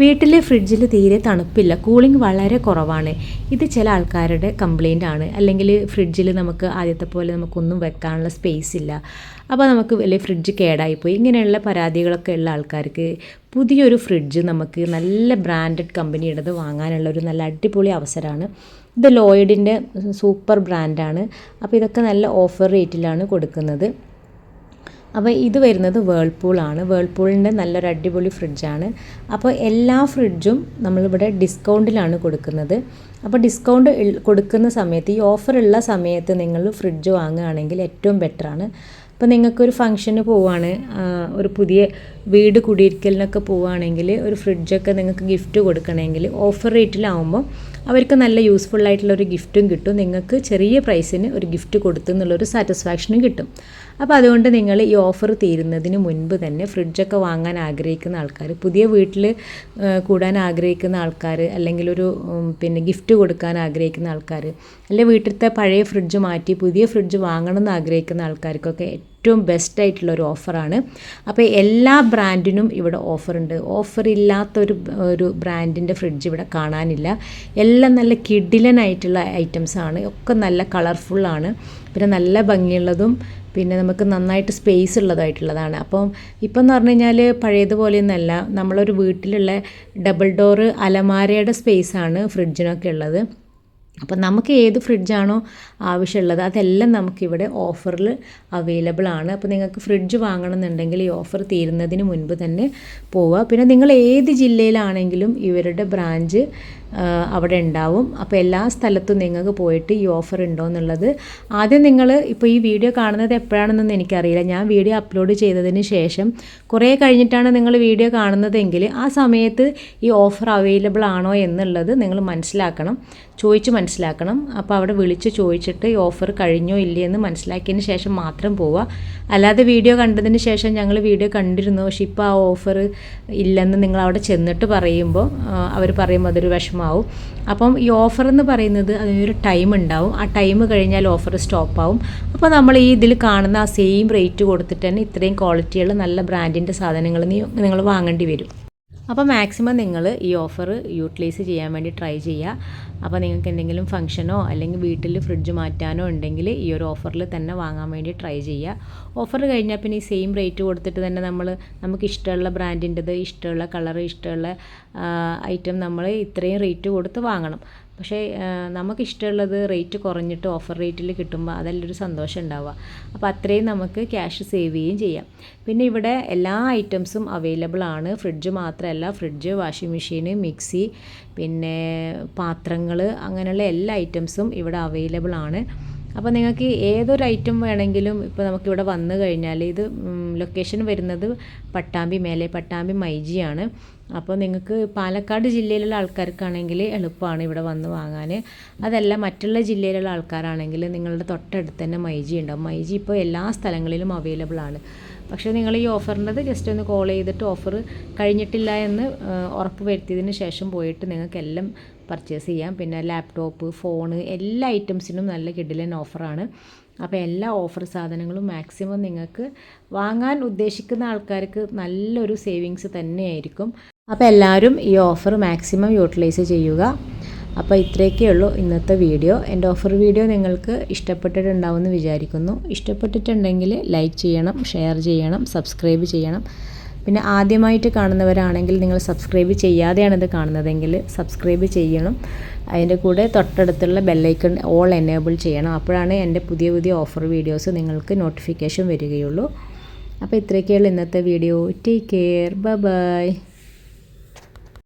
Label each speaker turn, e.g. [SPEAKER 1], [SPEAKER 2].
[SPEAKER 1] വീട്ടിലെ ഫ്രിഡ്ജിൽ തീരെ തണുപ്പില്ല. കൂളിംഗ് വളരെ കുറവാണ്. ഇത് ചില ആൾക്കാരുടെ കംപ്ലൈന്റ് ആണ്. അല്ലെങ്കിൽ ഫ്രിഡ്ജിൽ നമുക്ക് ആദ്യത്തെ പോലെ നമുക്കൊന്നും വെക്കാനുള്ള സ്പേസ് ഇല്ല. അപ്പോൾ നമുക്ക് വലിയ ഫ്രിഡ്ജ് കേടായിപ്പോയി. ഇങ്ങനെയുള്ള പരാതികളൊക്കെ ഉള്ള ആൾക്കാർക്ക് പുതിയൊരു ഫ്രിഡ്ജ് നമുക്ക് നല്ല ബ്രാൻഡഡ് കമ്പനിയുടേത് വാങ്ങാനുള്ള ഒരു നല്ല അടിപൊളി അവസരമാണ്. ഇത് ലോയിഡിന്റെ സൂപ്പർ ബ്രാൻഡാണ് അപ്പോൾ ഇതൊക്കെ നല്ല ഓഫർ റേറ്റിലാണ് കൊടുക്കുന്നത്. അപ്പോൾ ഇത് വരുന്നത് വേൾപൂളാണ് വേൾപൂളിന്റെ നല്ലൊരു അടിപൊളി ഫ്രിഡ്ജാണ് അപ്പോൾ എല്ലാ ഫ്രിഡ്ജും നമ്മളിവിടെ ഡിസ്കൗണ്ടിലാണ് കൊടുക്കുന്നത്. അപ്പോൾ ഡിസ്കൗണ്ട് കൊടുക്കുന്ന സമയത്ത് ഈ ഓഫറുള്ള സമയത്ത് നിങ്ങൾ ഫ്രിഡ്ജ് വാങ്ങുകയാണെങ്കിൽ ഏറ്റവും ബെറ്ററാണ് അപ്പോൾ നിങ്ങൾക്കൊരു ഫംഗ്ഷന് പോവുകയാണ് ഒരു പുതിയ വീട് കുടിയിരിക്കലിനൊക്കെ പോവുകയാണെങ്കിൽ ഒരു ഫ്രിഡ്ജൊക്കെ നിങ്ങൾക്ക് ഗിഫ്റ്റ് കൊടുക്കണമെങ്കിൽ ഓഫർ റേറ്റിലാവുമ്പോൾ അവർക്ക് നല്ല യൂസ്ഫുൾ ആയിട്ടുള്ള ഒരു ഗിഫ്റ്റും കിട്ടും. നിങ്ങൾക്ക് ചെറിയ പ്രൈസിന് ഒരു ഗിഫ്റ്റ് കൊടുത്തു എന്നുള്ളൊരു സാറ്റിസ്ഫാക്ഷനും കിട്ടും. അപ്പോൾ അതുകൊണ്ട് നിങ്ങൾ ഈ ഓഫർ തീരുന്നതിന് മുൻപ് തന്നെ ഫ്രിഡ്ജൊക്കെ വാങ്ങാൻ ആഗ്രഹിക്കുന്ന ആൾക്കാർ പുതിയ വീട്ടിൽ കൂടാൻ ആഗ്രഹിക്കുന്ന ആൾക്കാർ അല്ലെങ്കിൽ ഒരു പിന്നെ ഗിഫ്റ്റ് കൊടുക്കാൻ ആഗ്രഹിക്കുന്ന ആൾക്കാർ അല്ലെങ്കിൽ വീട്ടിലത്തെ പഴയ ഫ്രിഡ്ജ് മാറ്റി പുതിയ ഫ്രിഡ്ജ് വാങ്ങണം എന്ന് ആഗ്രഹിക്കുന്ന ആൾക്കാർക്കൊക്കെ ഏറ്റവും ബെസ്റ്റ് ആയിട്ടുള്ള ഒരു ഓഫറാണ്. അപ്പോൾ എല്ലാ ബ്രാൻഡിനും ഇവിടെ ഓഫറുണ്ട്. ഓഫർ ഇല്ലാത്തൊരു ഒരു ബ്രാൻഡിന്റെ ഫ്രിഡ്ജ് ഇവിടെ കാണാനില്ല. എല്ലാം നല്ല കിഡിലനായിട്ടുള്ള ഐറ്റംസ് ആണ് ഒക്കെ നല്ല കളർഫുള്ളാണ്. പിന്നെ നല്ല ഭംഗിയുള്ളതും പിന്നെ നമുക്ക് നന്നായിട്ട് സ്പേസ് ഉള്ളതായിട്ടുള്ളതാണ് അപ്പം ഇപ്പം എന്ന് പറഞ്ഞു കഴിഞ്ഞാൽ പഴയതുപോലെയൊന്നല്ല. നമ്മളൊരു വീട്ടിലുള്ള ഡബിൾ ഡോറ് അലമാരയുടെ സ്പേസാണ് ഫ്രിഡ്ജിനൊക്കെ ഉള്ളത്. അപ്പം നമുക്ക് ഏത് ഫ്രിഡ്ജാണോ ആവശ്യമുള്ളത് അതെല്ലാം നമുക്കിവിടെ ഓഫറിൽ അവൈലബിൾ ആണ്. അപ്പോൾ നിങ്ങൾക്ക് ഫ്രിഡ്ജ് വാങ്ങണമെന്നുണ്ടെങ്കിൽ ഈ ഓഫർ തീരുന്നതിന് മുൻപ് തന്നെ പോവുക. പിന്നെ നിങ്ങൾ ഏത് ജില്ലയിലാണെങ്കിലും ഇവരുടെ ബ്രാഞ്ച് അവിടെ ഉണ്ടാവും. അപ്പോൾ എല്ലാ സ്ഥലത്തും നിങ്ങൾക്ക് പോയിട്ട് ഈ ഓഫർ ഉണ്ടോ എന്നുള്ളത് ആദ്യം നിങ്ങൾ ഇപ്പോൾ ഈ വീഡിയോ കാണുന്നത് എപ്പോഴാണെന്നൊന്നും എനിക്കറിയില്ല. ഞാൻ വീഡിയോ അപ്ലോഡ് ചെയ്തതിന് ശേഷം കുറേ കഴിഞ്ഞിട്ടാണ് നിങ്ങൾ വീഡിയോ കാണുന്നതെങ്കിൽ ആ സമയത്ത് ഈ ഓഫർ അവൈലബിൾ ആണോ എന്നുള്ളത് നിങ്ങൾ മനസ്സിലാക്കണം. ചോദിച്ച് മനസ്സിലാക്കണം. അപ്പോൾ അവിടെ വിളിച്ച് ചോദിച്ചിട്ട് ഈ ഓഫർ കഴിഞ്ഞോ ഇല്ലേ എന്ന് മനസ്സിലാക്കിയതിന് ശേഷം മാത്രം പോവുക. അല്ലാതെ വീഡിയോ കണ്ടതിന് ശേഷം ഞങ്ങൾ വീഡിയോ കണ്ടിരുന്നു. പക്ഷേ ഇപ്പോൾ ആ ഓഫർ ഇല്ലെന്ന് നിങ്ങൾ അവിടെ ചെന്നിട്ട് പറയുമ്പോൾ അവർ പറയുമ്പോൾ അതൊരു വിഷമാവും അപ്പം ഈ ഓഫർ എന്ന് പറയുന്നത് അതിനൊരു ടൈം ഉണ്ടാവും. ആ ടൈം കഴിഞ്ഞാൽ ഓഫർ സ്റ്റോപ്പ് ആവും. അപ്പോൾ നമ്മൾ ഈ ഇതിൽ കാണുന്ന ആ സെയിം റേറ്റ് കൊടുത്തിട്ട് തന്നെ ഇത്രയും ക്വാളിറ്റിയുള്ള നല്ല ബ്രാൻഡിന്റെ സാധനങ്ങൾ നിങ്ങൾ വാങ്ങേണ്ടി വരും. അപ്പോൾ മാക്സിമം നിങ്ങൾ ഈ ഓഫർ യൂട്ടിലൈസ് ചെയ്യാൻ വേണ്ടി ട്രൈ ചെയ്യുക അപ്പോൾ നിങ്ങൾക്ക് എന്തെങ്കിലും ഫംഗ്ഷനോ അല്ലെങ്കിൽ വീട്ടിൽ ഫ്രിഡ്ജ് മാറ്റാനോ ഉണ്ടെങ്കിൽ ഈ ഒരു ഓഫറിൽ തന്നെ വാങ്ങാൻ വേണ്ടി ട്രൈ ചെയ്യുക ഓഫർ കഴിഞ്ഞാൽ പിന്നെ ഈ സെയിം റേറ്റ് കൊടുത്തിട്ട് തന്നെ നമ്മൾ നമുക്ക് ഇഷ്ടമുള്ള ബ്രാൻഡിന്റെത് ഇഷ്ടമുള്ള കളർ ഇഷ്ടമുള്ള ഐറ്റം നമ്മൾ ഇത്രയും റേറ്റ് കൊടുത്ത് വാങ്ങണം. പക്ഷേ നമുക്കിഷ്ടമുള്ളത് റേറ്റ് കുറഞ്ഞിട്ട് ഓഫർ റേറ്റിൽ കിട്ടുമ്പോൾ അതല്ലൊരു സന്തോഷം ഉണ്ടാവുക. അപ്പോൾ അത്രയും നമുക്ക് ക്യാഷ് സേവ് ചെയ്യുകയും ചെയ്യാം. പിന്നെ ഇവിടെ എല്ലാ ഐറ്റംസും അവൈലബിൾ ആണ്. ഫ്രിഡ്ജ് മാത്രമല്ല ഫ്രിഡ്ജ് വാഷിംഗ് മെഷീൻ മിക്സി പിന്നെ പാത്രങ്ങൾ അങ്ങനെയുള്ള എല്ലാ ഐറ്റംസും ഇവിടെ അവൈലബിൾ ആണ്. അപ്പോൾ നിങ്ങൾക്ക് ഏതൊരു ഐറ്റം വേണമെങ്കിലും ഇപ്പോൾ നമുക്കിവിടെ വന്നു കഴിഞ്ഞാൽ ഇത് ലൊക്കേഷൻ വരുന്നത് പട്ടാമ്പി മേലെ പട്ടാമ്പി മൈജിയാണ്. അപ്പോൾ നിങ്ങൾക്ക് പാലക്കാട് ജില്ലയിലുള്ള ആൾക്കാർക്കാണെങ്കിൽ എളുപ്പമാണ് ഇവിടെ വന്ന് വാങ്ങാൻ അതല്ല മറ്റുള്ള ജില്ലയിലുള്ള ആൾക്കാരാണെങ്കിൽ നിങ്ങളുടെ തൊട്ടടുത്ത് തന്നെ മൈജി ഉണ്ടാവും. മൈജി ഇപ്പോൾ എല്ലാ സ്ഥലങ്ങളിലും അവൈലബിൾ ആണ്. പക്ഷേ നിങ്ങൾ ഈ ഓഫറിന്റെത് ജസ്റ്റ് ഒന്ന് കോൾ ചെയ്തിട്ട് ഓഫർ കഴിഞ്ഞിട്ടില്ല എന്ന് ഉറപ്പ് വരുത്തിയതിന് ശേഷം പോയിട്ട് നിങ്ങൾക്കെല്ലാം പർച്ചേസ് ചെയ്യാം. പിന്നെ ലാപ്ടോപ്പ് ഫോണ് എല്ലാ ഐറ്റംസിനും നല്ല കിഡിലൻ ഓഫറാണ് അപ്പോൾ എല്ലാ ഓഫർ സാധനങ്ങളും മാക്സിമം നിങ്ങൾക്ക് വാങ്ങാൻ ഉദ്ദേശിക്കുന്ന ആൾക്കാർക്ക് നല്ലൊരു സേവിങ്സ് തന്നെയായിരിക്കും. അപ്പോൾ എല്ലാവരും ഈ ഓഫർ മാക്സിമം യൂട്ടിലൈസ് ചെയ്യുക. അപ്പോൾ ഇത്രയൊക്കെ ഉള്ളൂ ഇന്നത്തെ വീഡിയോ എന്റെ ഓഫർ വീഡിയോ നിങ്ങൾക്ക് ഇഷ്ടപ്പെട്ടിട്ടുണ്ടാവുമെന്ന് വിചാരിക്കുന്നു. ഇഷ്ടപ്പെട്ടിട്ടുണ്ടെങ്കിൽ ലൈക്ക് ചെയ്യണം ഷെയർ ചെയ്യണം സബ്സ്ക്രൈബ് ചെയ്യണം. പിന്നെ ആദ്യമായിട്ട് കാണുന്നവരാണെങ്കിൽ നിങ്ങൾ സബ്സ്ക്രൈബ് ചെയ്യാതെയാണ് ഇത് കാണുന്നതെങ്കിൽ സബ്സ്ക്രൈബ് ചെയ്യണം. അതിന്റെ കൂടെ തൊട്ടടുത്തുള്ള ബെല്ലൈക്കൺ ഓൾ എനേബിൾ ചെയ്യണം. അപ്പോഴാണ് എന്റെ പുതിയ പുതിയ ഓഫർ വീഡിയോസ് നിങ്ങൾക്ക് നോട്ടിഫിക്കേഷൻ വരികയുള്ളൂ. അപ്പോൾ ഇത്രയൊക്കെയുള്ള ഇന്നത്തെ video take care bye bye